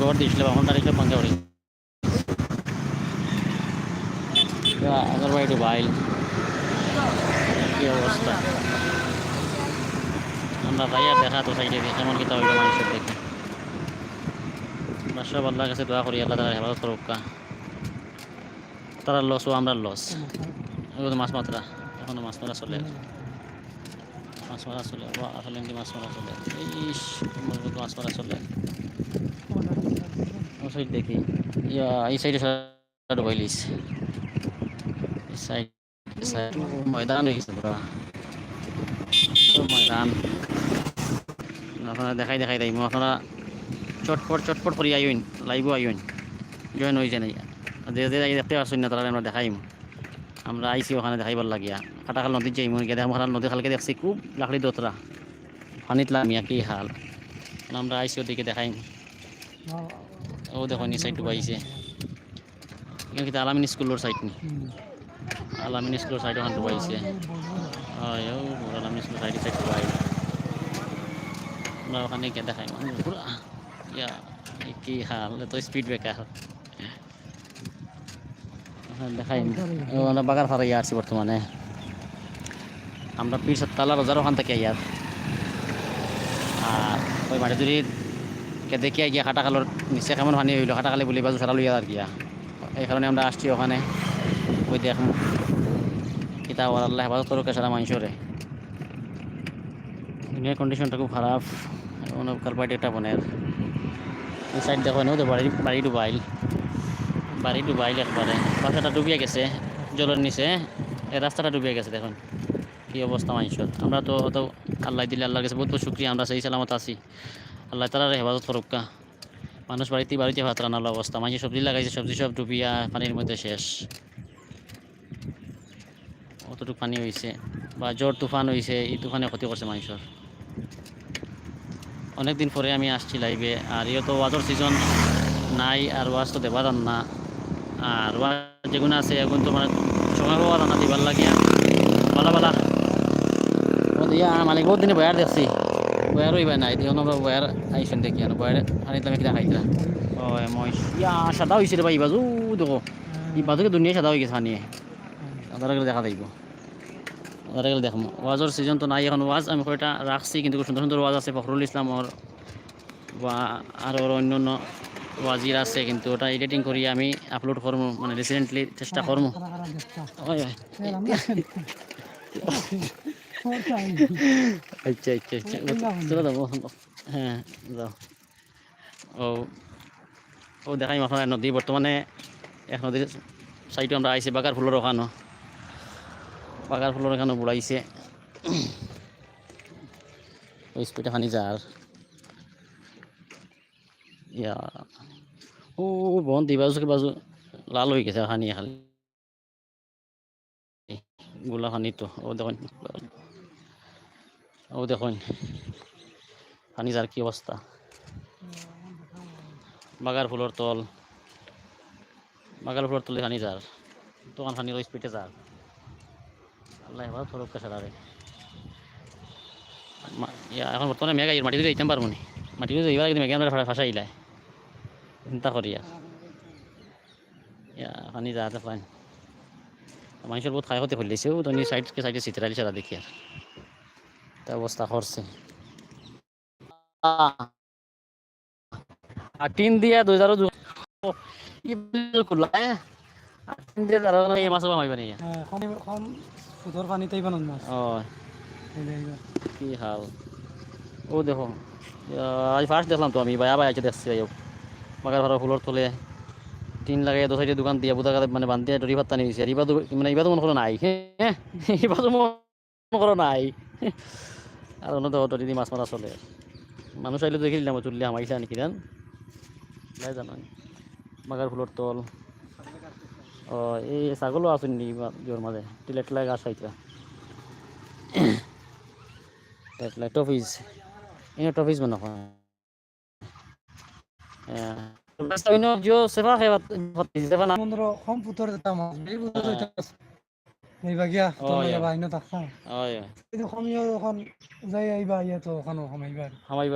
এখন তারিখ পাঙ্গা উড়ি আগের বাড়ি বাইল। কি অবস্থা? আমরা ভাইয়া দেখা তো সাইডে কেমন কিতা হইল মানুষের দেখে। আমরা সব আল্লাহর কাছে দোয়া করি, আল্লাহ তারা হেফাজত করুক কা। তারা লস ও আমরা লস এগুলো মাছ মাত্রা, এখনও মাছ মারা চলে। মাছ মারা চলে, আসলে কি মাছ মারা চলে। মজবুত মাছ মারা চলে। সাইড দেখি। এই সাইডে সাইড বইলিস সাইড দেখাই দেখাই দেয় আপনারা চটপট চটপট করি আইন লাইভ আইন জয়েন হয়ে যায় যে যে দেখতে পারছেন না তারা আমরা দেখাইম। আমরা আইসি ওখানে দেখাইবার লাগিয়া। কাটাখাল নদীর যাইম, গিয়ে খাল নদী খালকে দেখছি। খুব লাকড়ি দোতরা। পানিত লামিয়া কি হাল। আমরা আইসি ওদিকে দেখাইম। ও দেখো নি সাইড ডুবাইছে এখানে কিন্তু আলামিন স্কুলের সাইড নি। আলামিন স্কুলের সাইড ওখানে ডুবাইছে হয় ও আলামিন স্কুলের সাইড সাইড ডুবাই আমরা ওখানে গিয়ে দেখাইম পুরা, ইয়া, কি হাল তো স্পিড ব্রেকার দেখাইম ও আমরা বাগার ফারাইয়া আছি বর্তমানে। আমরা পীর সত্তালা রোজার ওখান থেকে ইয়ার। আর ওই মাটিদুরির কে দেখিয়া গিয়া খাটাকালোর নিচে কেমন পানি হইল খাটাকালি বলি বাজু সারা লইয়া আর গিয়া এই কারণে আমরা আসছি ওখানে। ওই দেখ। কিতা আল্লাহ হেফাজত করুক সারা মানুষরে দুনিয়ার কন্ডিশনটা খুব খারাপ কোনো কালপাইট একটা বনের এই সাইড দেখো তো বাড়ি ডুবাইল। বাড়ি ডুবাইল একবারে বাসাটা ডুবিয়ে গেছে জলের নিচে। রাস্তাটা ডুবিয়ে গেছে দেখুন। কি অবস্থা মানুষের আমরা তো অত আল্লাহ দিলে আল্লাহর কাছে বহুত বহুত শুক্রিয়া আমরা সেই সালামত আছি। আল্লাহ তালার হেফাজত করুক মানুষ বাড়িতে বাড়িতে ভাত রান্নার অবস্থা। মানুষ সবজি লাগাইছে, সবজি সব ডুবিয়া পানির মধ্যে শেষ। অতটুকু পানি হয়েছে বা জ্বর, তুফান হয়েছে এই তুফানে ক্ষতি করছে মানুষের। অনেক দিন পরে আমি আসছি লাইভে আর ইয়ে তো ওয়াজর সিজন নাই, আর ওয়াজ তো দেবার না। আর ওয়াজ যেগুলো আছে এখন তো মানে সময় পাওয়া না, দিবার বালা ও দিয়া মালিক বহুত দিনে বয়ার দেখছি বয়ার হইবা নাই দিয়ে আমরা বয়ার আইসেন দেখি আর বয়ার আনিতে আমি কিনা খাইছিলাম ও মই ইয়া সাদা হয়েছে রে ভাই বাজু দেখো এই বাজুকে দুনিয়া সাদা হয়ে গেছে আনিয়ে তারা গেলে দেখা যাইব তারা গেলে দেখো ওয়াজর সিজন তো নাই এখন ওয়াজ আমি কয়টা রাখছি কিন্তু সুন্দর সুন্দর ওয়াজ আছে ফখরুল ইসলামর বা আর ওর অন্য অন্য ওয়াজির আছে কিন্তু ওটা এডিটিং করি আমি আপলোড করব মানে রিসেন্টলি চেষ্টা করব ওই ওই। আচ্ছা আচ্ছা আচ্ছা চলো যাব হ্যাঁ যাও ও ও দেখাই আপনার নদী বর্তমানে এক নদীর সাইডে আমরা আইছি বাগার ফুলের ওখানো বাগার ফুলের ওখানে বুড়াইছে ওই স্পিডে খানি যার ইয়া ও বন দি বাজু বাজু লাল হয়ে গেছে খানি খালি গোলা খানি তো ও দেখুন ও দেখুন খানি যার কি অবস্থা? বাগার ফুলের তল, বাগার ফুলের তলে যার দোকান খানি ওই স্পিডে যার আল্লাহ এবার ফরক সারারে এখন বর্তমানে মেঘা মাটি দিয়ে দিতাম পারব নি। মাটি দিয়ে এবার কিন্তু মেঘা আমরা ফাঁসা ইলাই চিন্তা করি আর পানি যাতে পানি মানুষের বহুত খায় হতে ফেলেছে তো সাইডকে সাইডে চিত্রালি সারা দেখি আর। তা অবস্থা করছে। আর টিন দিয়া দুই হাজার টিন দিয়ে তারা এই মাছ মাইবা নিয়ে পানীতেই মাছ। ও। কি হাল। ও দেখো আজ ফার্স্ট দেখলাম তো আমি ভাই আবার আছে দেখছি ভাই বাগার ভাড়া ফুলর তোলে টিন লাগাই দু সাইডে দোকান দিয়ে বুধা মানে ডরি ভাত্তা নিয়ে দিছে। আর মানে ইবা তো মনে করো নাই হ্যাঁ ইবা তো মনে করো নাই। আর অন্য ডরি দিয়ে মাছ মারা চলে। মানুষ আইলে দেখি দিলাম, চুল্লি আমাইছে নাকি দেন নাই জানো বাগার ফুলর তল। ও এই ছাগলও আসেন নি জোর মাঝে টিলা টিলা গাছ টিলা টফিস এনে টফিস মনে হয় রাস্তা অন্য যে সেবা খাই সেবা না। পনেরো কম ফুটৰ এটা মাছ এই ফুটৰ এটা এইবা গিয়া অ, তোৰ ইয়া। যাবা আইন তাক হয় এখন যাই এখনও সোমাইবা। হামাই